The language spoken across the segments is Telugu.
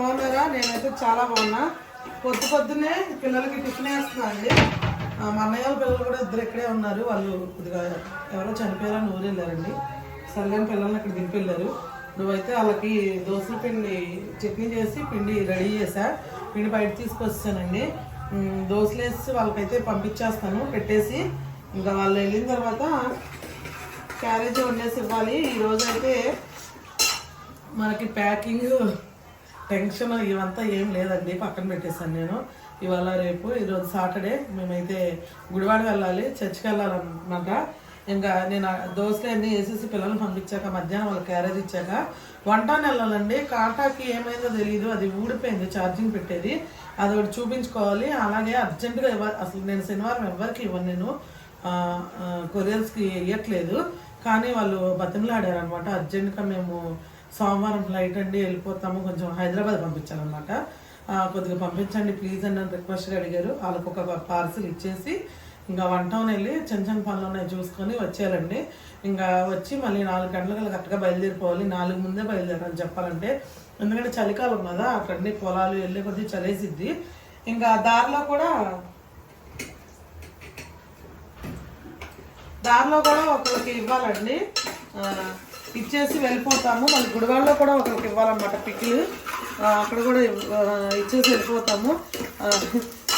బాగున్నారా? నేనైతే చాలా బాగున్నా. పొద్దు పొద్దున్నే పిల్లలకి టిఫిన్ వేస్తున్నాండి మా అన్నయ్య వాళ్ళ పిల్లలు కూడా ఇద్దరు ఇక్కడే ఉన్నారు. వాళ్ళు కొద్దిగా ఎవరో చనిపోయారని ఊరు వెళ్ళారండి. సర్లేని పిల్లల్ని అక్కడ దింపెళ్ళారు. నువ్వైతే వాళ్ళకి దోశల పిండి చట్నీ చేసి పిండి రెడీ చేశా పిండి బయట తీసుకొచ్చానండి. దోశలు వేసి వాళ్ళకైతే పంపించేస్తాను. పెట్టేసి ఇంకా వాళ్ళు వెళ్ళిన తర్వాత క్యారేజ్ వండేసి ఇవ్వాలి. ఈరోజు అయితే మనకి ప్యాకింగ్ టెన్షన్ ఇవంతా ఏం లేదండి పక్కన పెట్టేశాను నేను. ఇవాళ రేపు ఈరోజు సాటర్డే మేమైతే గుడివాడ వెళ్ళాలి చర్చికి వెళ్ళాలన్నమాట. ఇంకా నేను దోశలు అన్నీ వేసేసి పిల్లల్ని పంపించాక మధ్యాహ్నం వాళ్ళకి క్యారేజ్ ఇచ్చాక వంటాన్ని వెళ్ళాలండి. కాటాకి ఏమైందో తెలియదు అది ఊడిపోయింది ఛార్జింగ్ పెట్టేది. అది ఒకటి చూపించుకోవాలి. అలాగే అర్జెంటుగా ఇవ్వ అసలు నేను శనివారం ఎవరికి ఇవ్వను నేను. కొరియర్స్కి ఇవ్వట్లేదు కానీ వాళ్ళు బతిమలాడారు అనమాట అర్జెంటుగా మేము సోమవారం ఫ్లైట్ అండి వెళ్ళిపోతాము. కొంచెం హైదరాబాద్ పంపించాలన్నమాట. కొద్దిగా పంపించండి ప్లీజ్ అని నన్ను రిక్వెస్ట్గా అడిగారు. వాళ్ళకు ఒక పార్సిల్ ఇచ్చేసి ఇంకా వన్ టౌన్ వెళ్ళి చిన్న చిన్న పనులు ఉన్నాయి చూసుకొని వచ్చేయాలండి. ఇంకా వచ్చి మళ్ళీ నాలుగు గంటలకు కరెక్ట్గా బయలుదేరిపోవాలి. నాలుగు ముందే బయలుదేరాలి చెప్పాలంటే. ఎందుకంటే చలికాలం కదా అక్కడన్నీ పొలాలు వెళ్ళే కొద్దీ చలేసిద్ది. ఇంకా దారిలో కూడా దారిలో కూడా ఒకరికి ఇవ్వాలండి. ఇచ్చేసి వెళ్ళిపోతాము. మళ్ళీ గుడివాడలో కూడా ఒకరికి ఇవ్వాలన్నమాట పిక్లు. అక్కడ కూడా ఇచ్చేసి వెళ్ళిపోతాము.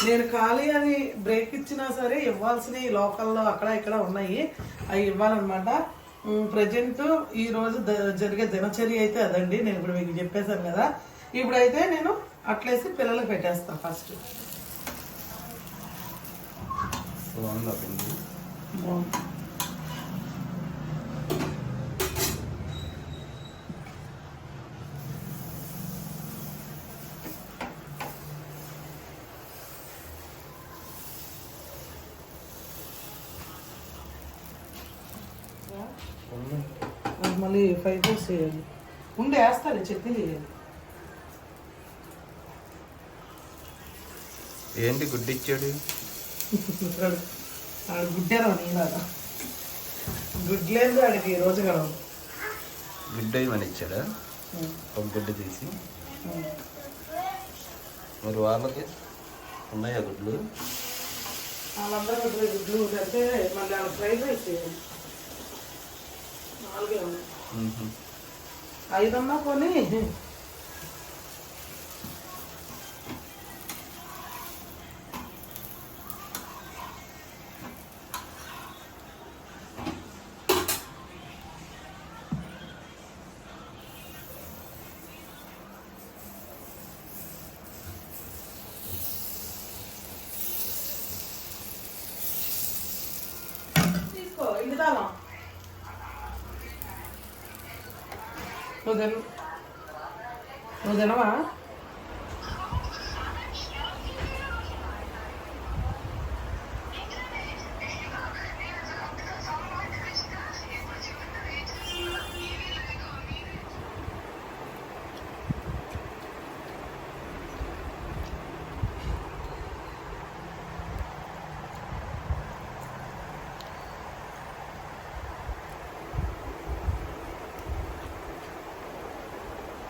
నేను ఖాళీ అని బ్రేక్ ఇచ్చినా సరే ఇవ్వాల్సినవి లోకల్లో అక్కడ ఇక్కడ ఉన్నాయి. అవి ఇవ్వాలన్నమాట. ప్రజెంట్ ఈ రోజు ద- జరిగే దినచర్య అయితే అదండి. నేను ఇప్పుడు మీకు చెప్పేశాను కదా. ఇప్పుడైతే నేను అట్లేసి పిల్లలకు పెట్టేస్తాను ఫస్ట్ బాగుందా. మళ్ళీ ఫైవ్ డేస్ చేయాలి. ఉండి వేస్తాను చట్నీ చేయాలి. ఏంటి గుడ్డు ఇచ్చాడు? ఆడు గుడ్డారా నీలాగా? గుడ్లేదు ఆడికి ఈ రోజు గడవ గుడ్డు ఏమని ఇచ్చాడా? ఒక గుడ్డు తీసి. మరి వాళ్ళకి ఉన్నాయా గుడ్లు? వాళ్ళందరూ వదిలే గుడ్లు అంటే మళ్ళీ వాళ్ళ ఫ్రైడ్ ఐదన్నా కొని నువ్వు తిన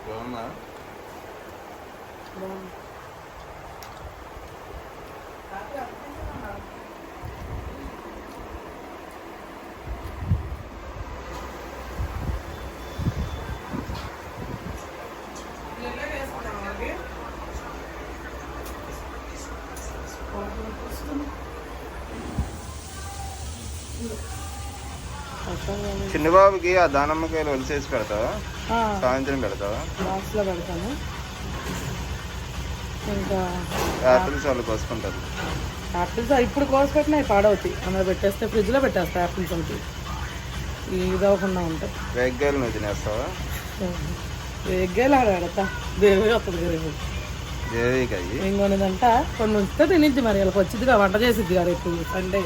బాగుందా? చిన్నబాబుకి ఆ దానమ్మకాయలు వలిసేసి పెడతావా? సాయంత్రం పెడతావా? బాక్స్లో పెడతాను. ఇంకా యాపిల్స్ వాళ్ళు కోసుకుంటారు. యాపిల్స్ ఇప్పుడు కోసి పెట్టినా అవి పాడవుతాయి అందులో పెట్టేస్తే ఫ్రిడ్జ్లో పెట్టేస్తా యాపిల్స్ ఒకటి ఇది అవ్వకుండా ఉంటాయి వేగ్గాయలు నువ్వు తినేస్తావా? ఎగ్గేలా ఆడతా దేవి వస్తుంది రేపు దేవికి అయ్యి ఏం కొనేదంట? కొన్ని ఉంచితే తినిద్ది మరి వాళ్ళకి వచ్చిద్దిగా వంట చేసిద్ది కదా రేపు సండే.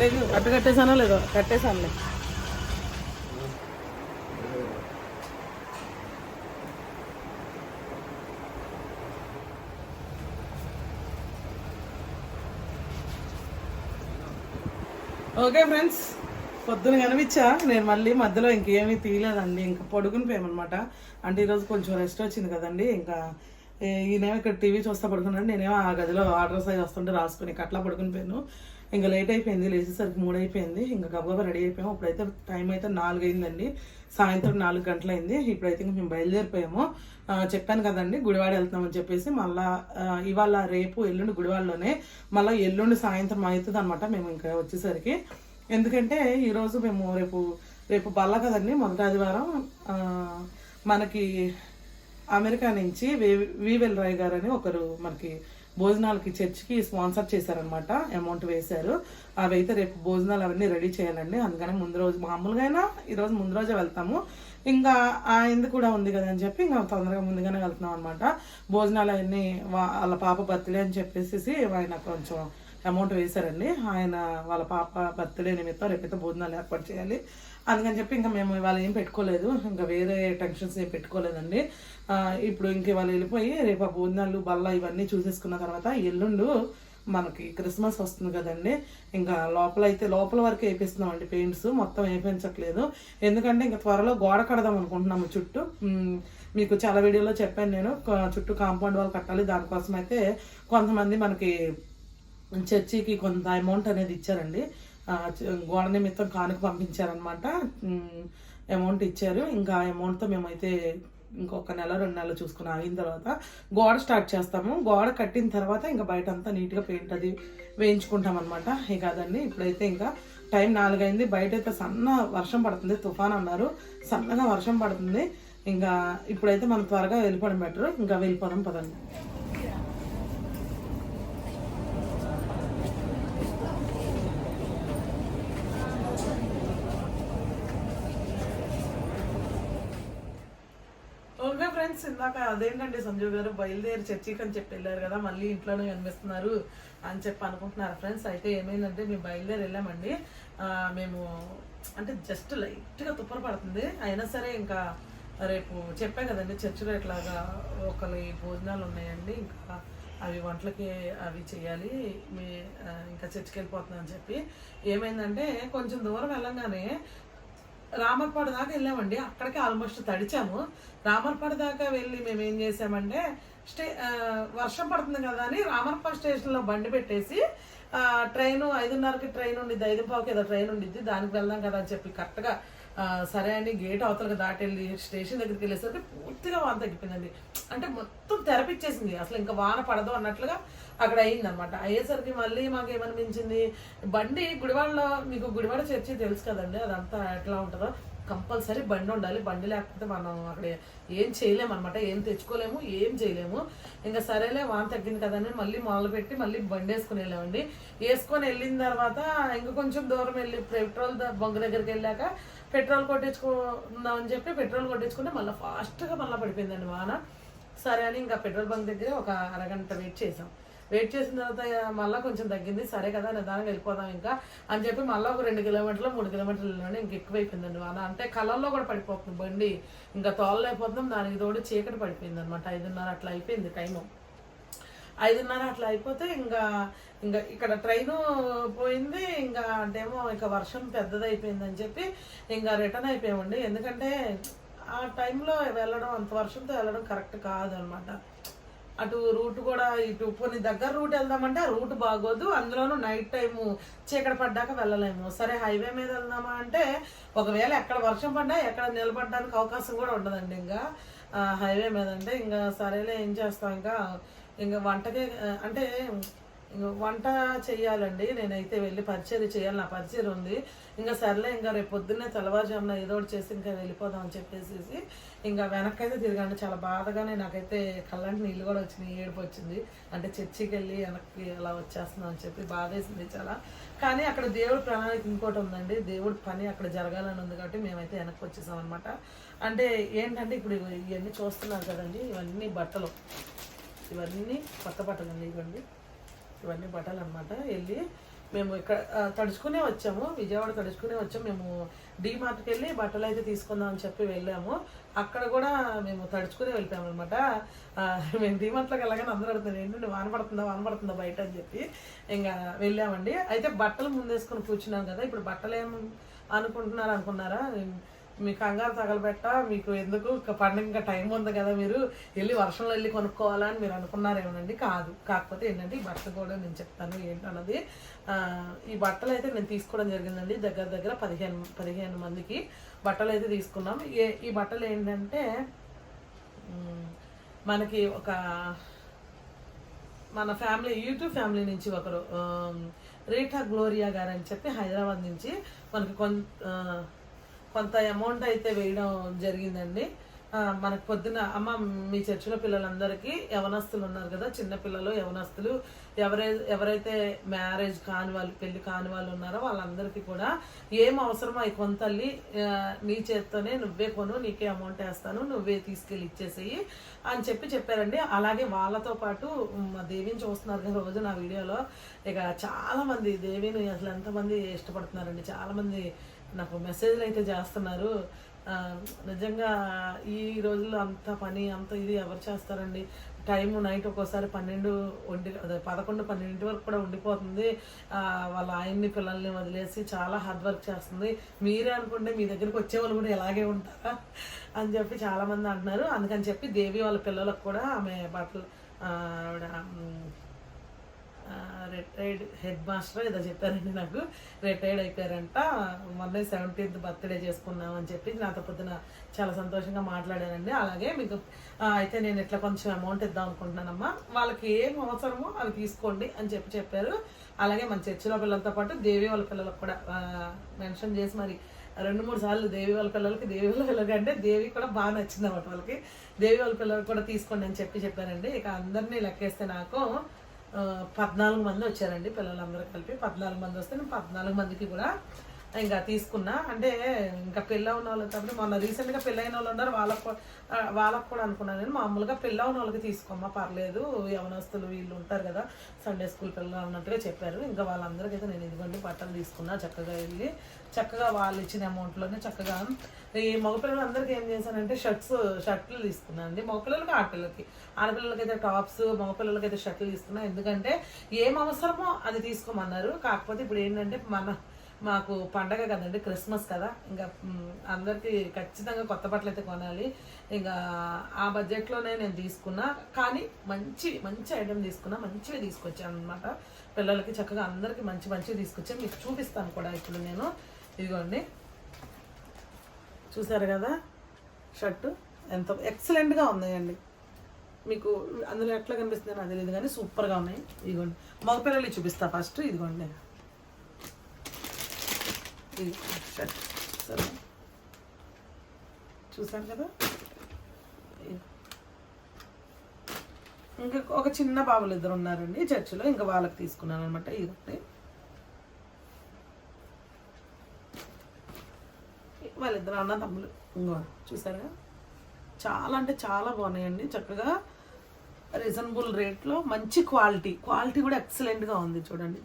లేదు అట్టు కట్టేసానో లేదో కట్టేసానులే ఓకే ఫ్రెండ్స్ పొద్దున కనిపించా? నేను మళ్ళీ మధ్యలో ఇంకేమీ తీయలేదండి. ఇంకా పడుకుని పోయామన్నమాట అంటే ఈరోజు కొంచెం రెస్ట్ వచ్చింది కదండి. ఇంకా ఈయనేమో ఇక్కడ టీవీ చూస్తా పడుకున్నాడు. నేనేమో ఆ గదిలో ఆర్డర్స్ అవి వస్తుంటే రాసుకుని అట్లా పడుకుని పోయాను. ఇంకా లేట్ అయిపోయింది. లేచేసరికి మూడు అయిపోయింది ఇంకా గబగబా రెడీ అయిపోయాము. ఇప్పుడైతే టైం అయితే నాలుగు అయిందండి సాయంత్రం నాలుగు గంటలైంది. ఇప్పుడైతే అయితే మేము బయలుదేరిపోయాము. చెప్పాను కదండి గుడివాడ వెళ్తున్నామని చెప్పేసి మళ్ళా ఇవాళ రేపు ఎల్లుండి గుడివాడలోనే మళ్ళీ ఎల్లుండి సాయంత్రం అవుతుంది అనమాట మేము ఇంకా వచ్చేసరికి. ఎందుకంటే ఈరోజు మేము రేపు రేపు బల్ల కదండి మొదటి ఆదివారం మనకి అమెరికా నుంచి వి వీవెల్ రాయ్ గారు అని ఒకరు మనకి భోజనాలకి చర్చికి స్పాన్సర్ చేశారనమాట అమౌంట్ వేశారు. అవి అయితే రేపు భోజనాలు అవన్నీ రెడీ చేయాలండి. అందుకని ముందు రోజు మామూలుగా అయినా ఈరోజు ముందు రోజే వెళ్తాము. ఇంకా ఆయనది కూడా ఉంది కదా అని చెప్పి ఇంకా తొందరగా ముందుగానే వెళ్తున్నాం అనమాట భోజనాలు అవన్నీ వా- వాళ్ళ పాప బర్త్డే అని చెప్పేసి ఆయన కొంచెం అమౌంట్ వేశారండి. ఆయన వాళ్ళ పాప బర్త్డే నిమిత్తం రేపైతే భోజనాలు ఏర్పాటు చేయాలి. అందుకని చెప్పి ఇంకా మేము ఇవాళ ఏం పెట్టుకోలేదు. ఇంకా వేరే టెన్షన్స్ ఏం పెట్టుకోలేదండి. ఇప్పుడు ఇంక ఇవాళ వెళ్ళిపోయి రేపు ఆ భోజనాలు బల్ల ఇవన్నీ చూసేసుకున్న తర్వాత ఎల్లుండు మనకి క్రిస్మస్ వస్తుంది కదండి. ఇంకా లోపల అయితే లోపల వరకు వేపిస్తున్నాం అండి పెయింట్స్. మొత్తం వేపించట్లేదు. ఎందుకంటే ఇంకా త్వరలో గోడ కడదాం అనుకుంటున్నాము చుట్టూ. మీకు చాలా వీడియోలో చెప్పాను నేను. చుట్టూ కాంపౌండ్ వాళ్ళు కట్టాలి. దానికోసం అయితే కొంతమంది మనకి చర్చికి కొంత అమౌంట్ అనేది ఇచ్చారండి. గోడ నిమిత్తం కానుక పంపించారనమాట అమౌంట్ ఇచ్చారు. ఇంకా అమౌంట్తో మేమైతే ఇంకొక నెల రెండు నెలలు చూసుకుని ఆగిన తర్వాత గోడ స్టార్ట్ చేస్తాము. గోడ కట్టిన తర్వాత ఇంకా బయట అంతా నీట్గా పెయింట్ అది వేయించుకుంటాం అనమాట ఇక అదండి ఇప్పుడైతే ఇంకా టైం నాలుగైంది. బయట అయితే సన్న వర్షం పడుతుంది. తుఫాన్ అన్నారు. సన్నగా వర్షం పడుతుంది. ఇంకా ఇప్పుడైతే మనం త్వరగా వెళ్ళిపోవడం బెటర్. ఇంకా వెళ్ళిపోదాం పదండి. ఫ్రెండ్స్ ఇందాక అదేంటండి సంజీవ్ గారు బయలుదేరి చర్చికి అని చెప్పి వెళ్ళారు కదా మళ్ళీ ఇంట్లోనే కనిపిస్తున్నారు అని చెప్పి అనుకుంటున్నారు ఫ్రెండ్స్. అయితే ఏమైందంటే మేము బయలుదేరి వెళ్ళామండి. మేము అంటే జస్ట్ లైట్గా తుప్పర పడుతుంది. అయినా సరే ఇంకా రేపు చెప్పా కదండి చర్చిలో ఇట్లాగా ఒకరి భోజనాలు ఉన్నాయండి ఇంకా అవి వంటలకి అవి చేయాలి మీ ఇంకా చర్చికి వెళ్ళిపోతున్నాం అని చెప్పి. ఏమైందంటే కొంచెం దూరం వెళ్ళంగానే రామర్పాడ దాకా వెళ్ళామండి. అక్కడికి ఆల్మోస్ట్ తడిచాము. రామర్పాడ దాకా వెళ్ళి మేము ఏం చేసామంటే స్టే వర్షం పడుతుంది కదా అని రామర్పాడ స్టేషన్లో బండి పెట్టేసి ట్రైను ట్రైన్ ఐదున్నరకి ట్రైన్ ఉండిద్ది ఐదు పావుకి ఏదో ట్రైన్ ఉండిద్ది దానికి వెళ్దాం కదా అని చెప్పి కరెక్ట్గా సరే అని గేట్ అవతలకి దాటెళ్ళి స్టేషన్ దగ్గరికి వెళ్ళేసరికి పూర్తిగా వాన తగ్గిపోయిందండి. అంటే మొత్తం తెరపిచ్చేసింది. అసలు ఇంకా వాన పడదు అన్నట్లుగా అక్కడ అయిందనమాట అయ్యేసరికి మళ్ళీ మాకు ఏమనిపించింది బండి గుడివాడలో మీకు గుడివాడ చర్చి తెలుసు కదండి అదంతా ఎట్లా ఉంటుందో? కంపల్సరీ బండి ఉండాలి. బండి లేకపోతే మనం అక్కడ ఏం చేయలేము అనమాట ఏం తెచ్చుకోలేము ఏం చేయలేము. ఇంకా సరేలే వాన తగ్గింది కదని మళ్ళీ మొదలు పెట్టి మళ్ళీ బండి వేసుకుని వెళ్ళామండి. వేసుకొని వెళ్ళిన తర్వాత ఇంకా కొంచెం దూరం వెళ్ళి పెట్రోల్ ద- బంక్ దగ్గరికి వెళ్ళాక పెట్రోల్ కొట్టించుకుందామని చెప్పి పెట్రోల్ కొట్టించుకుంటే మళ్ళీ ఫాస్ట్గా మళ్ళీ పడిపోయిందండి వాన. సరే అని ఇంకా పెట్రోల్ బంక్ దగ్గర ఒక అరగంట వెయిట్ చేసాం వెయిట్ చేసిన తర్వాత మళ్ళీ కొంచెం తగ్గింది సరే కదా నిదానంగా వెళ్ళిపోదాం ఇంకా అని చెప్పి మళ్ళీ ఒక రెండు కిలోమీటర్లు మూడు కిలోమీటర్లు వెళ్ళినా ఇంక ఎక్కువైపోయిందండి వాన. అంటే కళ్ళల్లో కూడా పడిపోతుంది బండి. ఇంకా తోలలేకపోతున్నాం దానికి తోడు చీకటి పడిపోయింది అనమాట ఐదున్నర అట్లా అయిపోయింది టైము. ఐదున్నర అట్లా అయిపోతే ఇంకా ఇంకా ఇక్కడ ట్రైన్ పోయింది ఇంకా అంటేమో ఇంకా వర్షం పెద్దది అయిపోయిందని చెప్పి ఇంకా రిటర్న్ అయిపోయామండి. ఎందుకంటే ఆ టైంలో వెళ్ళడం అంత వర్షంతో వెళ్ళడం కరెక్ట్ కాదు అనమాట అటు రూట్ కూడా ఇటు కొన్ని దగ్గర రూట్ వెళ్దామంటే ఆ రూట్ బాగోదు. అందులోనూ నైట్ టైము చీకటి పడ్డాక వెళ్ళలేము. సరే హైవే మీద వెళ్దామా అంటే ఒకవేళ ఎక్కడ వర్షం పడ్డా ఎక్కడ నిలబడడానికి అవకాశం కూడా ఉండదండి ఇంకా. హైవే మీద అంటే ఇంకా సరేలే ఏం చేస్తాం ఇంకా? ఇంకా వంటకే అంటే వంట చేయాలండి నేనైతే వెళ్ళి పరిచయం చేయాలి నా పరిచయం ఉంది. ఇంకా సర్లే ఇంకా రేపు పొద్దున్నే తెల్లవారుజామున ఏదో ఒకటి చేసి ఇంకా వెళ్ళిపోదాం అని చెప్పేసి ఇంకా వెనక్కి అయితే తిరగండి చాలా బాధగానే నాకైతే కళ్ళంటి నీళ్ళు కూడా వచ్చినాయి ఏడుపు వచ్చింది. అంటే చర్చికి వెళ్ళి వెనక్కి అలా వచ్చేస్తున్నాం అని చెప్పి బాధేసింది చాలా. కానీ అక్కడ దేవుడి ప్రణాళిక ఇంకోటి ఉందండి. దేవుడి పని అక్కడ జరగాలని ఉంది కాబట్టి మేమైతే వెనక్కి వచ్చేసాం అనమాట అంటే ఏంటంటే ఇప్పుడు ఇవన్నీ చూస్తున్నారు కదండి. ఇవన్నీ బట్టలు. ఇవన్నీ కొత్త బట్టలు అండి ఇవ్వండి ఇవన్నీ బట్టలు అనమాట వెళ్ళి మేము ఇక్కడ తడుచుకునే వచ్చాము. విజయవాడ తడుచుకునే వచ్చాము. మేము డీ మార్ట్కి వెళ్ళి బట్టలు అయితే తీసుకుందాం అని చెప్పి వెళ్ళాము. అక్కడ కూడా మేము తడుచుకునే వెళ్ళిపోయాము అనమాట మేము డీమార్ట్లోకి వెళ్ళగానే అందరూ అడుగుతాను ఏంటంటే వాన పడుతుందా వాన పడుతుందా బయట? అని చెప్పి ఇంకా వెళ్ళామండి. అయితే బట్టలు ముందేసుకొని కూర్చున్నాం కదా ఇప్పుడు బట్టలు ఏం అనుకుంటున్నారు అనుకున్నారా? మీ కంగారు తగలబెట్ట మీకు ఎందుకు? పండుగ ఇంకా టైం ఉంది కదా మీరు. వెళ్ళి వర్షంలో వెళ్ళి కొనుక్కోవాలని మీరు అనుకున్నారేమోనండి? కాదు. కాకపోతే ఏంటంటే ఈ బట్టలు కూడా నేను చెప్తాను ఏంటన్నది. ఈ బట్టలు అయితే నేను తీసుకోవడం జరిగిందండి. దగ్గర దగ్గర పదిహేను పదిహేను మందికి బట్టలు అయితే తీసుకున్నాం. ఏ ఈ బట్టలు ఏంటంటే మనకి ఒక మన ఫ్యామిలీ యూట్యూబ్ ఫ్యామిలీ నుంచి ఒకరు రేఖా రీటా గ్లోరియా గారు అని చెప్పి హైదరాబాద్ నుంచి మనకి కొంత కొంత అమౌంట్ అయితే వేయడం జరిగిందండి. మనకు పొద్దున అమ్మ మీ చర్చిలో పిల్లలందరికీ యవనస్తులు ఉన్నారు కదా చిన్నపిల్లలు యవనస్తులు. ఎవరై ఎవరైతే మ్యారేజ్ కాని వాళ్ళు పెళ్ళి కాని వాళ్ళు ఉన్నారో వాళ్ళందరికీ కూడా ఏం అవసరమో అవి కొంతల్లి నీ చేత్తోనే నువ్వే కొను నీకే అమౌంట్ వేస్తాను నువ్వే తీసుకెళ్ళి ఇచ్చేసేయి అని చెప్పి చెప్పారండి. అలాగే వాళ్ళతో పాటు మా దేవిని చూస్తున్నారు కదా రోజు నా వీడియోలో. ఇక చాలామంది దేవిని అసలు ఎంతమంది ఇష్టపడుతున్నారండి. చాలామంది నాకు మెసేజ్లు అయితే చేస్తున్నారు. నిజంగా ఈ రోజుల్లో అంత పని అంత ఇది ఎవరు చేస్తారండి? టైం నైట్ ఒక్కోసారి పన్నెండు ఒంటి అదే పదకొండు పన్నెండింటి వరకు కూడా ఉండిపోతుంది. వాళ్ళ ఆయన్ని పిల్లల్ని వదిలేసి చాలా హార్డ్ వర్క్ చేస్తుంది. మీరే అనుకుంటే మీ దగ్గరికి వచ్చేవాళ్ళు కూడా ఇలాగే ఉంటారా? అని చెప్పి చాలామంది అంటున్నారు. అందుకని చెప్పి దేవి వాళ్ళ పిల్లలకు కూడా ఆమె బట్టలు ఆవిడ రిటైర్డ్ హెడ్ మాస్టర్ ఏదో చెప్పారండి నాకు. రిటైర్డ్ అయిపోయారంట. మొన్న సెవెంటీన్త్ బర్త్డే చేసుకున్నాం అని చెప్పి నాతో పొద్దున చాలా సంతోషంగా మాట్లాడానండి అలాగే మీకు అయితే నేను ఇట్లా కొంచెం అమౌంట్ ఇద్దాం అనుకుంటున్నానమ్మా. వాళ్ళకి ఏం అవసరమో అవి తీసుకోండి అని చెప్పి చెప్పారు. అలాగే మన చర్చిలో పిల్లలతో పాటు దేవి వాళ్ళ పిల్లలకు కూడా మెన్షన్ చేసి మరి రెండు మూడు సార్లు దేవి వాళ్ళ పిల్లలకి దేవి వాళ్ళ పిల్లలకి అంటే దేవి కూడా బాగా నచ్చింది అన్నమాట వాళ్ళకి. దేవి వాళ్ళ పిల్లలకి కూడా తీసుకోండి అని చెప్పి చెప్పారండి. ఇక అందరినీ లెక్కేస్తే నాకు పద్నాలుగు మంది వచ్చారండి పిల్లలందరూ కలిపి. పద్నాలుగు మంది వస్తే నేను పద్నాలుగు మందికి కూడా ఇంకా తీసుకున్నా. అంటే ఇంకా పెళ్ళి ఉన్న వాళ్ళు కాబట్టి మొన్న రీసెంట్గా పెళ్ళైన వాళ్ళు ఉన్నారు. వాళ్ళకు వాళ్ళకు కూడా అనుకున్నాను నేను. మామూలుగా పెళ్ళి ఉన్న వాళ్ళకి తీసుకోమ్మా పర్లేదు. యవనస్తులు వీళ్ళు ఉంటారు కదా. సండే స్కూల్ పిల్లలు ఉన్నట్టుగా చెప్పారు. ఇంకా వాళ్ళందరికీ అయితే నేను ఇదిగోండి బట్టలు తీసుకున్నా చక్కగా వెళ్ళి చక్కగా వాళ్ళు ఇచ్చిన అమౌంట్లోనే చక్కగా ఈ మగపిల్లలందరికీ ఏం చేశానంటే షర్ట్స్ షర్ట్లు తీసుకున్నాను అండి. మగపిల్లలకి ఆడపిల్లలకి. ఆడపిల్లలకి అయితే టాప్స్ మగపిల్లలకి అయితే షర్ట్లు తీసుకున్నాను ఎందుకంటే ఏం అవసరమో అది తీసుకోమన్నారు. కాకపోతే ఇప్పుడు ఏంటంటే మన మాకు పండగ కదండి క్రిస్మస్ కదా. ఇంకా అందరికీ ఖచ్చితంగా కొత్త బట్టలు అయితే కొనాలి. ఇంకా ఆ బడ్జెట్లోనే నేను తీసుకున్నా. కానీ మంచి మంచి ఐటెం తీసుకున్నా మంచివి తీసుకొచ్చాను అనమాట పిల్లలకి చక్కగా అందరికీ మంచి మంచివి తీసుకొచ్చాను. మీకు చూపిస్తాను కూడా ఇప్పుడు నేను. ఇదిగోండి. చూసారు కదా? షర్టు ఎంత ఎక్సలెంట్గా ఉన్నాయండి. మీకు అందులో ఎట్లా కనిపిస్తుంది నాకు తెలియదు కానీ సూపర్గా ఉన్నాయి. ఇదిగోండి. మగపిల్లలు చూపిస్తా ఫస్ట్. ఇదిగోండి. నేను షర్ట్ సరే చూసాం కదా? ఇంకా ఒక చిన్న బాబులు ఇద్దరు ఉన్నారండి. చర్చిలో ఇంకా వాళ్ళకి తీసుకున్నాను అనమాట ఇదిగోండి వాళ్ళిద్దరు అన్న తమ్ములు. ఇంకో చూసారా చాలా అంటే చాలా బాగున్నాయండి. చక్కగా రీజనబుల్ రేట్లో మంచి క్వాలిటీ క్వాలిటీ కూడా ఎక్సలెంట్గా ఉంది చూడండి.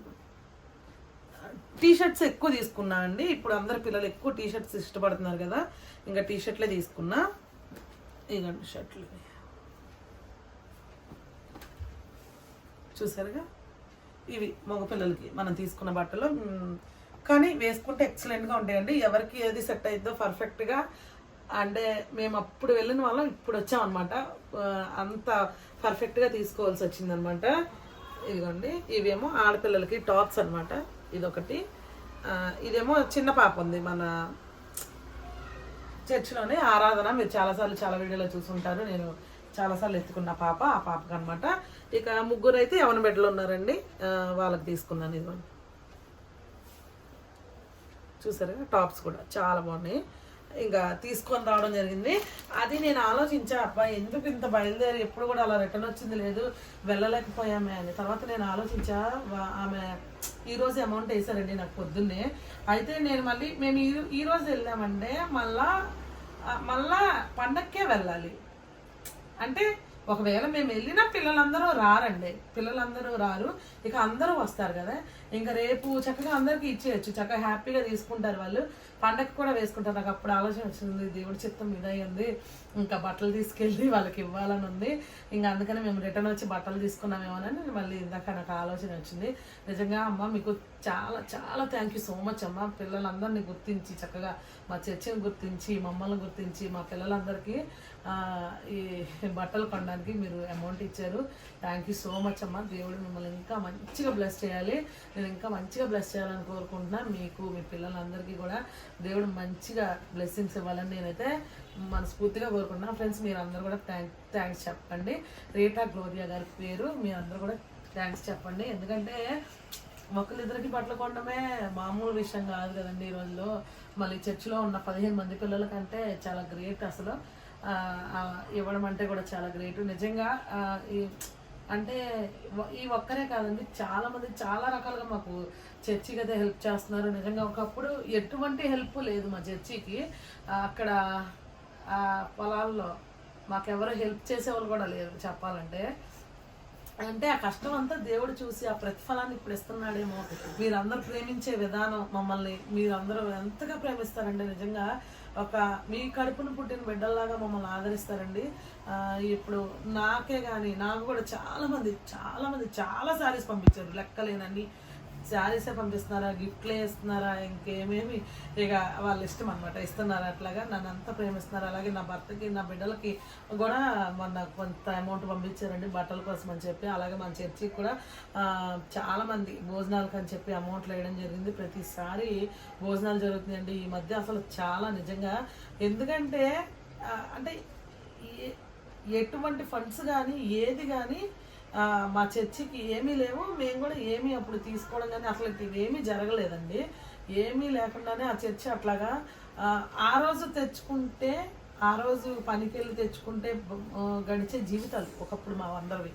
టీ షర్ట్స్ ఎక్కువ తీసుకున్నా అండి. ఇప్పుడు అందరు పిల్లలు ఎక్కువ టీ షర్ట్స్ ఇష్టపడుతున్నారు కదా. ఇంకా టీ షర్ట్లే తీసుకున్నా. ఇదిగోండి షర్ట్లు. చూసారుగా? ఇవి మగపిల్లలకి మనం తీసుకున్న బట్టలు. కానీ వేసుకుంటే ఎక్సలెంట్గా ఉంటాయండి. ఎవరికి ఏది సెట్ అవుతుందో పర్ఫెక్ట్గా అంటే మేము అప్పుడు వెళ్ళిన వాళ్ళం ఇప్పుడు వచ్చామన్నమాట అంత పర్ఫెక్ట్గా తీసుకోవాల్సి వచ్చిందనమాట ఇదిగోండి. ఇవేమో ఆడపిల్లలకి టాప్స్ అనమాట ఇదొకటి. ఇదేమో చిన్న పాప ఉంది మన చర్చిలోనే. ఆరాధన మీరు చాలాసార్లు చాలా వీడియోలో చూసుంటారు. నేను చాలాసార్లు ఎత్తుకున్న పాప ఆ పాపకు అనమాట ఇక ముగ్గురు అయితే ఎవరి బిడ్డలు ఉన్నారండి వాళ్ళకి తీసుకున్నాను ఇదిగోండి చూసారు? టాప్స్ కూడా చాలా బాగున్నాయి. ఇంకా తీసుకొని రావడం జరిగింది. అది నేను ఆలోచించా అబ్బాయి ఎందుకు ఇంత బయలుదేరి? ఎప్పుడు కూడా అలా రిటర్న్ వచ్చింది లేదు. వెళ్ళలేకపోయామే అని. తర్వాత నేను ఆలోచించా ఆమె ఈ రోజు అమౌంట్ వేసారండి నాకు పొద్దున్నే. అయితే నేను మళ్ళీ మేము ఈ ఈరోజు రోజు వెళ్ళామంటే మళ్ళా మళ్ళా పండక్కే వెళ్ళాలి. అంటే ఒకవేళ మేము వెళ్ళినా పిల్లలందరూ రారండి. పిల్లలందరూ రారు. ఇక అందరూ వస్తారు కదా. ఇంకా రేపు చక్కగా అందరికి ఇచ్చేయచ్చు. చక్కగా హ్యాపీగా తీసుకుంటారు వాళ్ళు. పండగ కూడా వేసుకుంటారు. నాకు అప్పుడు ఆలోచన వచ్చింది దేవుడి చిత్తం మీద ఉంది ఇంకా బట్టలు తీసుకెళ్ళి వాళ్ళకి ఇవ్వాలని ఉంది. ఇంకా అందుకని మేము రిటర్న్ వచ్చి బట్టలు తీసుకున్నామేమోనని మళ్ళీ ఇందాక నాకు ఆలోచన వచ్చింది. నిజంగా అమ్మ మీకు చాలా చాలా థ్యాంక్ యూ సో మచ్ అమ్మ. పిల్లలందరినీ గుర్తించి చక్కగా మా చర్చిని గుర్తించి మమ్మల్ని గుర్తించి మా పిల్లలందరికీ ఈ బట్టలు కొనడానికి మీరు అమౌంట్ ఇచ్చారు. థ్యాంక్ యూ సో మచ్ అమ్మ. దేవుడు మిమ్మల్ని ఇంకా మంచిగా బ్లెస్ చేయాలి. నేను ఇంకా మంచిగా బ్లెస్ చేయాలని కోరుకుంటున్నాను. మీకు మీ పిల్లలందరికీ కూడా దేవుడు మంచిగా బ్లెస్సింగ్స్ ఇవ్వాలని నేనైతే మనస్ఫూర్తిగా కోరుకుంటున్నా. ఫ్రెండ్స్ మీరు అందరూ కూడా థ్యాంక్ థ్యాంక్స్ చెప్పండి. రీటా గ్లోరియా గారి పేరు. మీ అందరూ కూడా థ్యాంక్స్ చెప్పండి. ఎందుకంటే ఒకరిద్దరికి బట్టలు కొనడమే మామూలు విషయం కాదు కదండి ఈ రోజుల్లో. మళ్ళీ చర్చిలో ఉన్న పదిహేను మంది పిల్లల కంటే చాలా గ్రేట్ అసలు. ఇవ్వడం అంటే కూడా చాలా గ్రేట్. నిజంగా ఈ అంటే ఈ ఒక్కరే కాదండి చాలా మంది చాలా రకాలుగా మాకు చర్చికి అయితే హెల్ప్ చేస్తున్నారు. నిజంగా ఒకప్పుడు ఎటువంటి హెల్ప్ లేదు మా చర్చికి. అక్కడ ఆ పొలాల్లో మాకెవరు హెల్ప్ చేసేవాళ్ళు కూడా లేరు చెప్పాలంటే. అంటే ఆ కష్టం అంతా దేవుడు చూసి ఆ ప్రతిఫలాన్ని ఇప్పుడు ఇస్తున్నాడేమో. మీరందరూ ప్రేమించే విధానం మమ్మల్ని మీరందరూ ఎంతగా ప్రేమిస్తారండి నిజంగా ఒక మీ కడుపును పుట్టిన బిడ్డల్లాగా మమ్మల్ని ఆదరిస్తారండి. ఇప్పుడు నాకే కానీ నాకు కూడా చాలామంది చాలామంది చాలా శారీస్ పంపించారు. లెక్కలేనన్ని. శారీసే పంపిస్తున్నారా గిఫ్ట్లే ఇస్తున్నారా ఇంకేమేమి? ఇక వాళ్ళ ఇష్టం అనమాట ఇస్తున్నారు అట్లాగా? నన్ను అంతా ప్రేమిస్తున్నారు? అలాగే నా భర్తకి నా బిడ్డలకి కూడా మొన్న కొంత అమౌంట్ పంపించారండి బట్టల కోసం అని చెప్పి. అలాగే మన చర్చికి కూడా చాలామంది భోజనాలకు అని చెప్పి అమౌంట్లు వేయడం జరిగింది. ప్రతిసారి భోజనాలు జరుగుతుందండి ఈ మధ్య అసలు చాలా నిజంగా ఎందుకంటే అంటే ఎటువంటి ఫండ్స్ కానీ ఏది కానీ మా చర్చికి ఏమీ లేవు. మేము కూడా ఏమీ అప్పుడు తీసుకోవడం కానీ అసలు ఏమీ జరగలేదండి. ఏమీ లేకుండానే ఆ చర్చి అట్లాగా ఆ, రోజు తెచ్చుకుంటే ఆ రోజు పనికి వెళ్ళి తెచ్చుకుంటే గడిచే జీవితాలు ఒకప్పుడు మా అందరివి.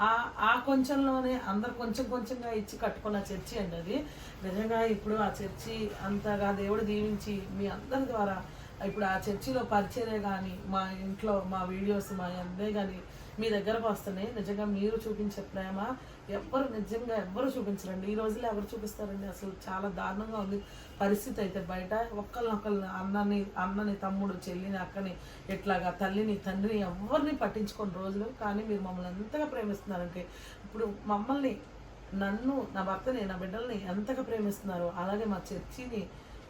ఆ, ఆ కొంచెంలోనే అందరు కొంచెం కొంచెంగా ఇచ్చి కట్టుకున్న చర్చి అండి అది. నిజంగా ఇప్పుడు ఆ చర్చి అంతగా దేవుడు దీవించి మీ అందరి ద్వారా ఇప్పుడు ఆ చర్చిలో పరిచయే కానీ మా ఇంట్లో మా వీడియోస్ మా అందే కానీ మీ దగ్గరకు వస్తున్నాయి నిజంగా మీరు చూపించే ప్రేమ ఎవ్వరు నిజంగా ఎవ్వరు చూపించరండి. ఈ రోజుల్లో ఎవరు చూపిస్తారండి? అసలు చాలా దారుణంగా ఉంది పరిస్థితి అయితే. బయట ఒక్కరినొక్కరిని అన్నని అన్నని తమ్ముడు చెల్లిని అక్కని ఇట్లాగా తల్లిని తండ్రిని ఎవరిని పట్టించుకొని రోజులు. కానీ మీరు మమ్మల్ని ఎంతగా ప్రేమిస్తున్నారంటే ఇప్పుడు మమ్మల్ని నన్ను నా భర్తని నా బిడ్డల్ని ఎంతగా ప్రేమిస్తున్నారు అలాగే మా చర్చిని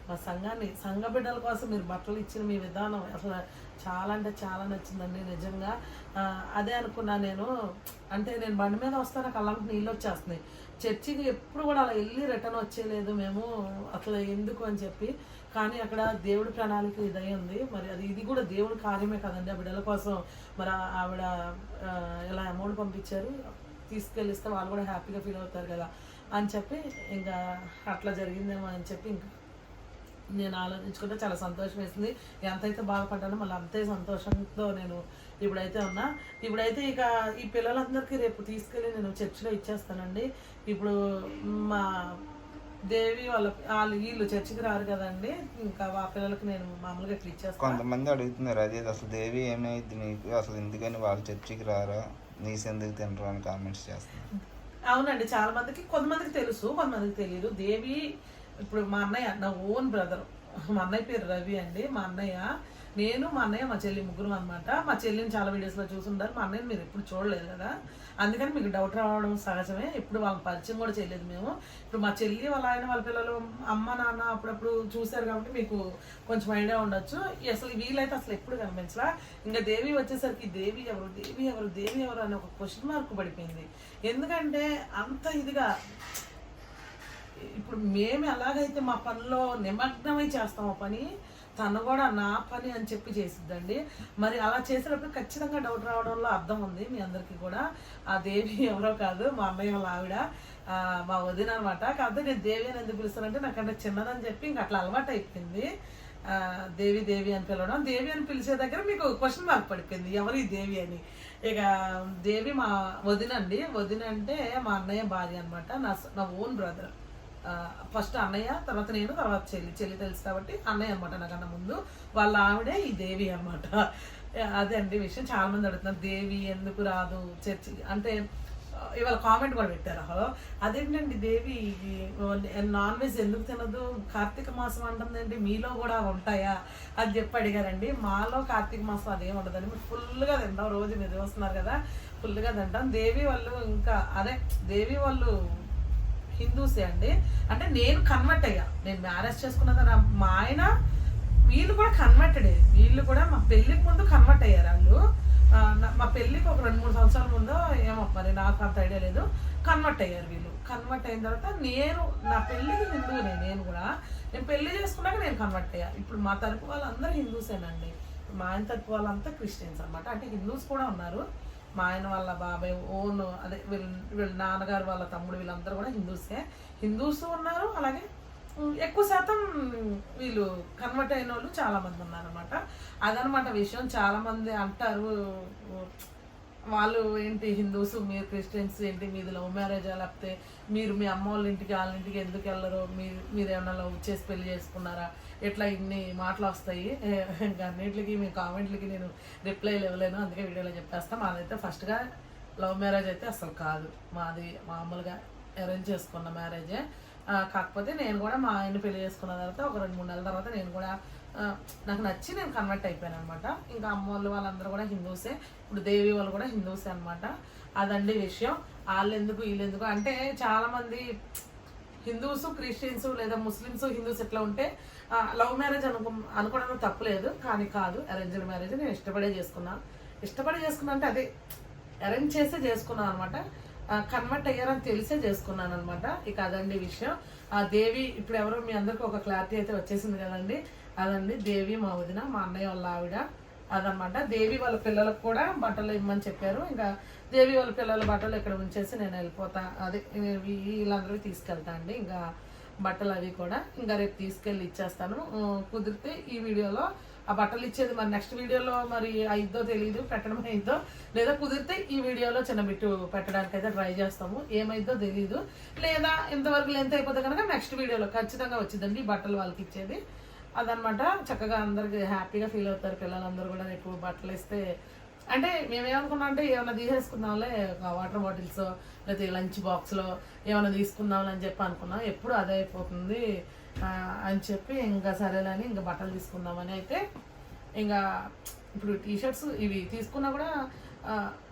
మా సంఘాన్ని సంఘ బిడ్డల కోసం మీరు బట్టలు ఇచ్చిన మీ విధానం అసలు చాలా అంటే చాలా నచ్చిందండి నిజంగా. అదే అనుకున్నా నేను. అంటే నేను బండి మీద వస్తే నాకు అలాంటి నీళ్ళు వచ్చేస్తున్నాయి. చర్చికి ఎప్పుడు కూడా అలా వెళ్ళి రిటర్న్ వచ్చేయలేదు మేము. అసలు ఎందుకు అని చెప్పి. కానీ అక్కడ దేవుడి ప్రణాళిక ఇదై ఉంది. మరి అది ఇది కూడా దేవుడి కార్యమే కదండి. ఆ బిడ్డల కోసం మరి ఆవిడ ఎలా ఇలా అమౌంట్ పంపించారు. తీసుకెళ్ళిస్తే వాళ్ళు కూడా హ్యాపీగా ఫీల్ అవుతారు కదా అని చెప్పి ఇంకా అట్లా జరిగిందేమో అని చెప్పి ఇంకా నేను ఆలోచించుకుంటే చాలా సంతోషం వేసింది. ఎంతైతే బాధపడ్డానో మళ్ళీ అంతే సంతోషంతో నేను ఇప్పుడైతే ఉన్నా. ఇప్పుడైతే ఇక ఈ పిల్లలందరికీ రేపు తీసుకెళ్ళి నేను చర్చిలో ఇచ్చేస్తానండి. ఇప్పుడు మా దేవి వాళ్ళ వాళ్ళు వీళ్ళు చర్చికి రారు కదండి. ఇంకా ఆ పిల్లలకి నేను మామూలుగా ఇట్లా ఇచ్చేస్తాను కొంతమంది అడుగుతున్నారు అదే అసలు దేవి ఏమైంది నీకు? అసలు ఎందుకని వాళ్ళ చర్చికి రారా? నీసెందుకు తినరు అని కామెంట్స్ చేస్తున్నారు. అవునండి చాలా మందికి కొంతమందికి తెలుసు కొంతమందికి తెలియదు. దేవి ఇప్పుడు మా అన్నయ్య నా ఓన్ బ్రదర్ మా అన్నయ్య పేరు రవి అండి. మా అన్నయ్య నేను మా అన్నయ్య మా చెల్లి ముగ్గురు అనమాట మా చెల్లిని చాలా వీడియోస్లో చూసుంటారు. మా అన్నయ్యని మీరు ఎప్పుడు చూడలేదు కదా. అందుకని మీకు డౌట్ రావడం సహజమే. ఇప్పుడు వాళ్ళ పరిచయం కూడా చేయలేదు మేము. ఇప్పుడు మా చెల్లి వాళ్ళ ఆయన వాళ్ళ పిల్లలు అమ్మ నాన్న అప్పుడప్పుడు చూశారు కాబట్టి మీకు కొంచెం ఐడియా ఉండొచ్చు. అసలు వీలైతే అసలు ఎప్పుడు కనిపించలా? ఇంకా దేవి వచ్చేసరికి దేవి ఎవరు దేవి ఎవరు దేవి ఎవరు అనే ఒక క్వశ్చన్ మార్క్ పడిపోయింది. ఎందుకంటే అంత ఇదిగా ఇప్పుడు మేము ఎలాగైతే మా పనిలో నిమగ్నమై ఆ పని తను కూడా నా పని అని చెప్పి చేసిద్దండి. మరి అలా చేసేటప్పుడు ఖచ్చితంగా డౌట్ రావడంలో అర్థం ఉంది మీ అందరికీ కూడా. ఆ దేవి ఎవరో కాదు మా అన్నయ్య వాళ్ళ ఆవిడ మా వదిన అనమాట కాకపోతే నేను దేవి అని ఎందుకు పిలుస్తానంటే నాకంటే చిన్నదని చెప్పి ఇంక అట్లా అలవాటు అయిపోయింది. దేవి దేవి అని పిలవడం. దేవి అని పిలిచే దగ్గర మీకు క్వశ్చన్ మార్క్ పడిపోయింది ఎవరు ఈ దేవి అని. ఇక దేవి మా వదిన అండి. వదిన అంటే మా అన్నయ్య భార్య అనమాట నా నా ఓన్ బ్రదర్ ఫస్ట్ అన్నయ్య తర్వాత నేను తర్వాత చెల్లి. చెల్లి తెలుసు కాబట్టి అన్నయ్య అనమాట నాకన్నా ముందు. వాళ్ళ ఆవిడే ఈ దేవి అనమాట అదే అండి విషయం. చాలా మంది అడుగుతున్నారు దేవి ఎందుకు రాదు? చర్చి అంటే ఇవాళ కామెంట్ కూడా పెట్టారు. హలో అదేంటండి దేవి? నాన్ వెజ్ ఎందుకు తినదు? కార్తీక మాసం అంటుందండి మీలో కూడా ఉంటాయా? అని చెప్పి అడిగారండి. మాలో కార్తీక మాసం అదేం ఉండదండి. మీరు ఫుల్గా తింటాం. రోజు మీరు వస్తున్నారు కదా ఫుల్గా తింటాం. దేవి వాళ్ళు ఇంకా అదే దేవి వాళ్ళు హిందూసే అండి. అంటే నేను కన్వర్ట్ అయ్యా. నేను మ్యారేజ్ చేసుకున్న తర్వాత మా ఆయన వీళ్ళు కూడా కన్వర్టెడే వీళ్ళు కూడా మా పెళ్ళికి ముందు కన్వర్ట్ అయ్యారు వాళ్ళు. మా పెళ్ళికి ఒక రెండు మూడు సంవత్సరాల ముందు ఏమో మరి నాకు అంత ఐడియా లేదు. కన్వర్ట్ అయ్యారు వీళ్ళు. కన్వర్ట్ అయిన తర్వాత నేను నా పెళ్ళికి హిందువునే నేను కూడా నేను పెళ్ళి చేసుకున్నాక నేను కన్వర్ట్ అయ్యా. ఇప్పుడు మా తరపు వాళ్ళందరూ హిందూసేనండి. మా ఆయన తరపు వాళ్ళంతా క్రిస్టియన్స్ అన్నమాట. అంటే హిందూస్ కూడా ఉన్నారు. మా ఆయన వాళ్ళ బాబాయ్ ఓన్ అదే వీళ్ళ వీళ్ళ నాన్నగారు వాళ్ళ తమ్ముడు వీళ్ళందరూ కూడా హిందూసే. హిందూస్ ఉన్నారు అలాగే ఎక్కువ శాతం వీళ్ళు కన్వర్ట్ అయిన వాళ్ళు చాలామంది ఉన్నారనమాట అదనమాట విషయం. చాలామంది అంటారు వాళ్ళు ఏంటి హిందూస్ మీరు క్రిస్టియన్స్ ఏంటి మీది లవ్ మ్యారేజ్? లేకపోతే మీరు మీ అమ్మ వాళ్ళ ఇంటికి వాళ్ళ ఇంటికి ఎందుకు వెళ్ళరు? మీరు మీరు ఏమైనా లవ్ చేసి పెళ్ళి చేసుకున్నారా? ఇట్లా ఇన్ని మాటలు వస్తాయి ఇంకా అన్నింటికి మీ కామెంట్లకి నేను రిప్లై ఇవ్వలేను. అందుకే వీడియోలో చెప్పేస్తాను మాదైతే ఫస్ట్గా లవ్ మ్యారేజ్ అయితే అసలు కాదు. మాది మామూలుగా అరేంజ్ చేసుకున్న మ్యారేజే. కాకపోతే నేను కూడా మా ఆయన పెళ్ళి చేసుకున్న తర్వాత ఒక రెండు మూడు నెలల తర్వాత నేను కూడా నాకు నచ్చి నేను కన్వర్ట్ అయిపోయాను అనమాట ఇంకా అమ్మ వాళ్ళు వాళ్ళందరూ కూడా హిందూసే. ఇప్పుడు దేవి వాళ్ళు కూడా హిందూసే అనమాట అదండి విషయం. వాళ్ళు ఎందుకు వీళ్ళు ఎందుకు అంటే చాలామంది హిందూస్ క్రిస్టియన్స్ లేదా ముస్లిమ్స్ హిందూస్ ఎట్లా ఉంటే లవ్ మ్యారేజ్ అనుకు అనుకోవడం తప్పులేదు కానీ కాదు అరేంజ్డ్ మ్యారేజ్ నేను ఇష్టపడే చేసుకున్నాను ఇష్టపడి చేసుకున్నా అంటే అదే అరేంజ్ చేసే చేసుకున్నాను అనమాట. కన్వర్ట్ అయ్యారని తెలిసే చేసుకున్నాను అనమాట. ఇక అదండి విషయం. ఆ దేవి ఇప్పుడు ఎవరో మీ అందరికి ఒక క్లారిటీ అయితే వచ్చేసింది కదండి. అదండి దేవి మా వదిన మా అన్నయ్య వాళ్ళ ఆవిడ. అదనమాట. దేవి వాళ్ళ పిల్లలకు కూడా బట్టలు ఇమ్మని చెప్పారు. ఇంకా దేవి వాళ్ళ పిల్లల బట్టలు ఇక్కడ ఉంచేసి నేను వెళ్ళిపోతా. అదే వీళ్ళందరూ తీసుకెళ్తా అండి. ఇంకా బట్టలు అవి కూడా ఇంకా రేపు తీసుకెళ్ళి ఇచ్చేస్తాను. కుదిరితే ఈ వీడియోలో ఆ బట్టలు ఇచ్చేది మరి నెక్స్ట్ వీడియోలో మరి అయిద్దో తెలియదు పెట్టడం అయిద్దో లేదా కుదిరితే ఈ వీడియోలో చిన్న బిట్టు పెట్టడానికి అయితే ట్రై చేస్తాము. ఏమైద్దో తెలియదు లేదా ఇంతవరకు లెంత్ అయిపోతే కనుక నెక్స్ట్ వీడియోలో ఖచ్చితంగా వచ్చిందండి ఈ బట్టలు వాళ్ళకి ఇచ్చేది. అదనమాట చక్కగా అందరికి హ్యాపీగా ఫీల్ అవుతారు పిల్లలందరూ కూడా రేపు బట్టలు ఇస్తే అంటే మేమేమనుకున్నాం అంటే ఏమైనా తీసేసుకుందాంలే ఒక వాటర్ బాటిల్స్ లేకపోతే లంచ్ బాక్స్లో ఏమైనా తీసుకుందాం అని చెప్పి అనుకున్నాం. ఎప్పుడు అదే అయిపోతుంది అని చెప్పి ఇంకా సరేలని ఇంకా బట్టలు తీసుకుందామని అయితే ఇంకా ఇప్పుడు టీ షర్ట్స్ ఇవి తీసుకున్నా కూడా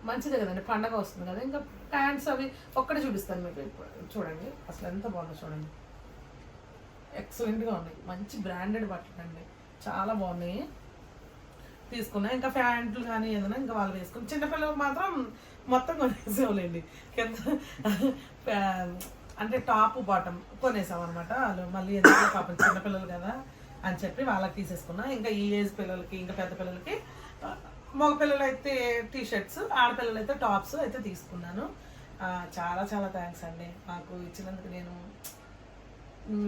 మంచిదే కదండి పండగ వస్తుంది కదా. ఇంకా ప్యాంట్స్ అవి ఒక్కటే చూపిస్తాను మీకు ఇప్పుడు. చూడండి అసలు ఎంత బాగుందో చూడండి. ఎక్సలెంట్గా ఉన్నాయి. మంచి బ్రాండెడ్ బట్టలు అండి చాలా బాగున్నాయి. తీసుకున్నా. ఇంకా ప్యాంట్లు కానీ ఏదైనా ఇంకా వాళ్ళు వేసుకుని. చిన్నపిల్లలు మాత్రం మొత్తం కొనేసేవాళ్ళండి. కింద అంటే టాప్ బాటమ్ కొనేసాం అనమాట వాళ్ళు. మళ్ళీ ఎందుకంటే పాపం చిన్నపిల్లలు కదా అని చెప్పి వాళ్ళకి తీసేసుకున్నా. ఇంకా ఈ ఏజ్ పిల్లలకి ఇంకా పెద్ద పిల్లలకి మగ పిల్లలు అయితే టీ షర్ట్స్ ఆడపిల్లలు అయితే టాప్స్ అయితే తీసుకున్నాను. చాలా చాలా థ్యాంక్స్ అండి. నాకు ఇచ్చినందుకు నేను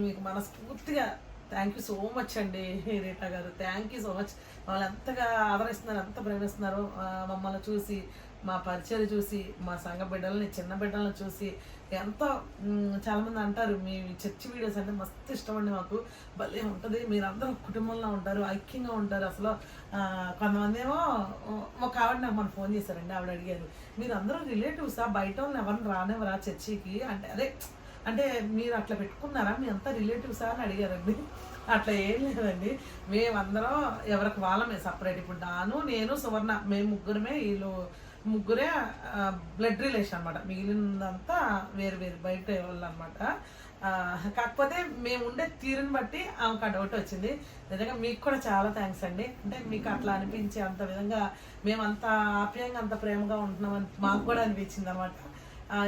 మీకు మనస్ఫూర్తిగా థ్యాంక్ యూ సో మచ్ అండి రీటా గారు. థ్యాంక్ యూ సో మచ్ వాళ్ళు ఎంతగా ఆదరిస్తున్నారు ఎంత ప్రేమిస్తున్నారు మమ్మల్ని చూసి మా పరిచయం చూసి మా సంఘ బిడ్డల్ని చిన్న బిడ్డలను చూసి ఎంతో చాలామంది అంటారు మీ చర్చి వీడియోస్ అంటే మస్తు ఇష్టం అండి మాకు. భలే ఉంటుంది. మీరందరూ కుటుంబంలో ఉంటారు ఐక్యంగా ఉంటారు అసలు. కొంతమంది ఏమో ఒక ఆవిడ నాకు మన ఫోన్ చేశారండి ఆవిడ అడిగారు మీరు అందరూ రిలేటివ్సా? బయట వాళ్ళని ఎవరిని రానివ్వరా చర్చికి? అంటే అదే అంటే మీరు అట్లా పెట్టుకున్నారా? మీ అంతా రిలేటివ్స్ అని అడిగారండి. అట్లా ఏం లేదండి. మేమందరం ఎవరికి వాళ్ళమే సపరేట్. ఇప్పుడు నాను నేను సువర్ణ మేము ముగ్గురమే వీళ్ళు ముగ్గురే బ్లడ్ రిలేషన్ అనమాట మిగిలినంతా వేరు వేరు బయట వాళ్ళు అనమాట కాకపోతే మేము ఉండే తీరుని బట్టి ఆమెకు ఆ డౌట్ వచ్చింది. నిజంగా మీకు కూడా చాలా థ్యాంక్స్ అండి. అంటే మీకు అట్లా అనిపించే అంత విధంగా మేము అంత ఆప్యాయంగా అంత ప్రేమగా ఉంటున్నామని మాకు కూడా అనిపించింది అనమాట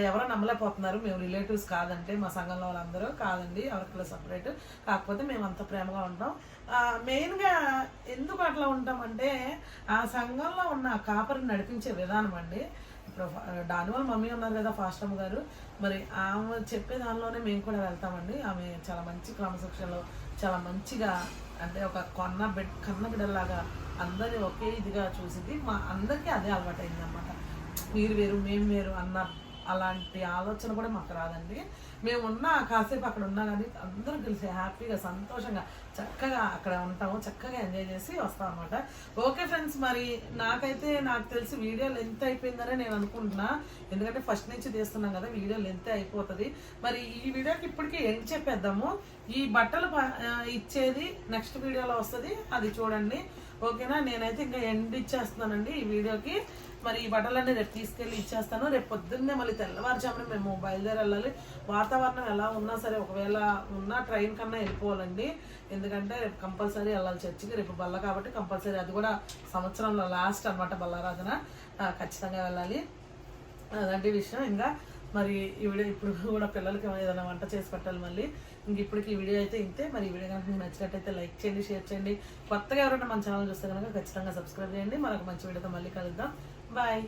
ఎవరో నమ్మలేకపోతున్నారు. మేము రిలేటివ్స్ కాదంటే మా సంఘంలో వాళ్ళందరూ కాదండి. ఎవరికైనా సపరేట్ కాకపోతే మేము అంత ప్రేమగా ఉంటాం మెయిన్గా ఎందుకు అట్లా ఉంటామంటే ఆ సంఘంలో ఉన్న కాపరిని నడిపించే విధానం అండి. ఇప్పుడు దాని వల్ల మమ్మీ ఉన్నారు కదా ఫాస్టమ్ గారు. మరి ఆమె చెప్పే దానిలోనే మేము కూడా వెళ్తామండి. ఆమె చాలా మంచి క్రమశిక్షణలో చాలా మంచిగా అంటే ఒక కొన్న బిడ్ కన్న బిడ్డలాగా అందరిని ఒకే ఇదిగా చూసింది. మా అందరికీ అదే అలవాటైంది అనమాట మీరు వేరు మేము వేరు అన్న అలాంటి ఆలోచన కూడా మాకు రాదండి. మేము ఉన్నా కాసేపు అక్కడ ఉన్నా కానీ అందరం కలిసి హ్యాపీగా సంతోషంగా చక్కగా అక్కడ ఉంటాము చక్కగా ఎంజాయ్ చేసి వస్తాం అనమాట ఓకే ఫ్రెండ్స్ మరి నాకైతే నాకు తెలిసి వీడియో లెంత్ అయిపోయిందనే నేను అనుకుంటున్నా. ఎందుకంటే ఫస్ట్ నుంచి తీస్తున్నాం కదా వీడియో లెంత్ అయిపోతుంది. మరి ఈ వీడియోకి ఇప్పటికీ ఎండ్ చెప్పేద్దాము. ఈ బట్టలు ఇచ్చేది నెక్స్ట్ వీడియోలో వస్తుంది. అది చూడండి. ఓకేనా? నేనైతే ఇంకా ఎండ్ ఇచ్చేస్తున్నానండి ఈ వీడియోకి. మరి ఈ బట్టలన్నీ రేపు తీసుకెళ్ళి ఇచ్చేస్తాను. రేపు పొద్దున్నే మళ్ళీ తెల్లవారుజామున మేము బయలుదేరి వెళ్ళాలి. వాతావరణం ఎలా ఉన్నా సరే ఒకవేళ ఉన్నా ట్రైన్ కన్నా వెళ్ళిపోవాలండి. ఎందుకంటే రేపు కంపల్సరీ వెళ్ళాలి చర్చికి. రేపు బల్ల కాబట్టి కంపల్సరీ అది కూడా సంవత్సరంలో లాస్ట్ అనమాట బల్లారాధన ఖచ్చితంగా వెళ్ళాలి. అలాంటి విషయం. ఇంకా మరి ఈ వీడియో ఇప్పుడు కూడా పిల్లలకి ఏదైనా వంట చేసి పెట్టాలి మళ్ళీ. ఇంక ఇప్పటికి ఈ వీడియో అయితే ఇంతే. మరి ఈ వీడియో కనుక మీకు నచ్చినట్టయితే లైక్ చేయండి షేర్ చేయండి. కొత్తగా ఎవరైనా మన ఛానల్ చూస్తే కనుక ఖచ్చితంగా సబ్స్క్రైబ్ చేయండి. మనకు మంచి వీడియోతో మళ్ళీ కలుద్దాం. బాయ్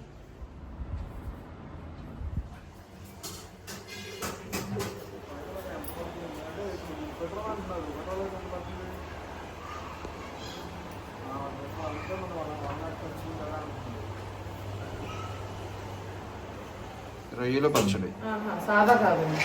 రొయ్యల పచ్చడి. సాదా కాదండి